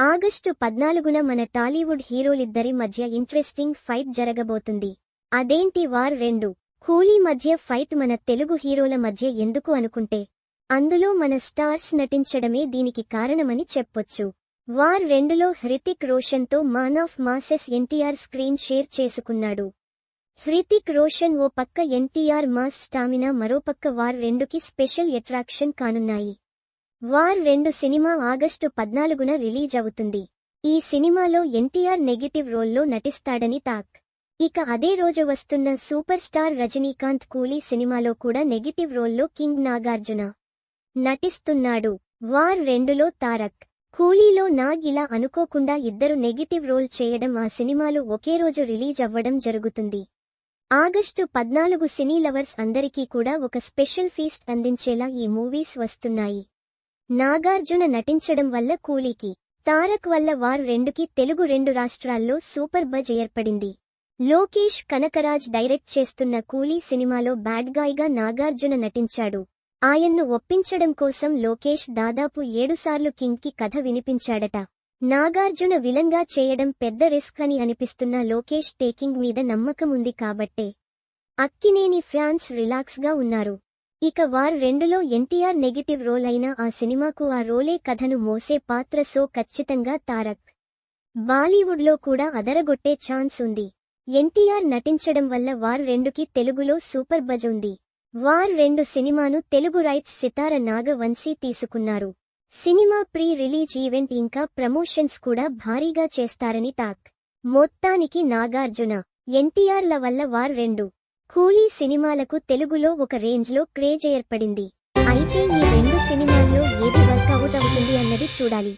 August పద్నాలుగున మన టాలీవుడ్ హీరోలిద్దరి మధ్య ఇంట్రెస్టింగ్ ఫైట్ జరగబోతుంది. అదేంటి వార్ రెండు? కూలీ మధ్య ఫైట్ మన తెలుగు హీరోల మధ్య ఎందుకు అనుకుంటే? అందులో మన స్టార్స్ నటించడమే దీనికి కారణమని చెప్పొచ్చు. వార్ రెండులో Hrithik రోషన్తో man of masses NTR screen share చేసుకున్నాడు. హృతిక్ రోషన్ ఓ పక్క ఎన్టీఆర్ మాస్ స్టామినా మరోపక్క వార్ రెండుకి స్పెషల్ అట్రాక్షన్ కానున్నాయి. వార్ రెండు సినిమా ఆగస్టు పద్నాలుగున రిలీజ్ అవుతుంది. ఈ సినిమాలో ఎన్టీఆర్ నెగిటివ్ రోల్లో నటిస్తాడని టాక్. ఇక అదే రోజు వస్తున్న సూపర్ స్టార్ రజనీకాంత్ కూలీ సినిమాలో కూడా నెగిటివ్ రోల్లో కింగ్ నాగార్జున నటిస్తున్నాడు. వార్ రెండులో తారక్. కూలీలో నాగ్ ఇలా అనుకోకుండా ఇద్దరు నెగిటివ్ రోల్ చేయడం ఆ సినిమాలు ఒకే రోజు రిలీజ్ అవ్వడం జరుగుతుంది. ఆగస్టు పద్నాలుగు సినీ లవర్స్ అందరికీ కూడా ఒక స్పెషల్ ఫీస్ట్ అందించేలా ఈ మూవీస్ వస్తున్నాయి. నాగార్జున నటించడం వల్ల కూలీకి తారక్ వల్ల వార్ రెండుకి తెలుగు రెండు రాష్ట్రాల్లో సూపర్ బజ్ ఏర్పడింది. లోకేష్ కనకరాజ్ డైరెక్ట్ చేస్తున్న కూలీ సినిమాలో బ్యాడ్ గాయ్గా నాగార్జున నటించాడు. ఆయన్ను ఒప్పించడం కోసం లోకేష్ దాదాపు ఏడుసార్లు కింగ్కి కథ వినిపించాడట. నాగార్జున విలంగా చేయడం పెద్ద రిస్క్ అని అనిపిస్తున్న లోకేష్ టేకింగ్ మీద నమ్మకం ఉంది కాబట్టే. అక్కినేని ఫ్యాన్స్ రిలాక్స్గా ఉన్నారు. ఇక వార్ రెండులో ఎన్టీఆర్ నెగిటివ్ రోల్ అయిన ఆ సినిమాకు ఆ రోలే కథను మోసే పాత్ర సో ఖచ్చితంగా తారక్. బాలీవుడ్లో కూడా అదరగొట్టే ఛాన్స్ ఉంది. ఎన్టీఆర్ నటించడం వల్ల వార్ రెండుకి తెలుగులో సూపర్ బజ్ ఉంది. వార్ రెండు సినిమాను తెలుగు రైట్స్ సితార నాగవంశీ తీసుకున్నారు. సినిమా ప్రీ రిలీజ్ ఈవెంట్ ఇంకా ప్రమోషన్స్ కూడా భారీగా చేస్తారని టాక్. మొత్తానికి నాగార్జున. ఎన్టీఆర్ల వల్ల వార్ రెండు. కూలీ సినిమాలకు తెలుగులో ఒక రేంజ్లో క్రేజ్ ఏర్పడింది. అయితే ఈ రెండు సినిమాల్లో ఏది వర్కౌట్ అవుతుంది అన్నది చూడాలి.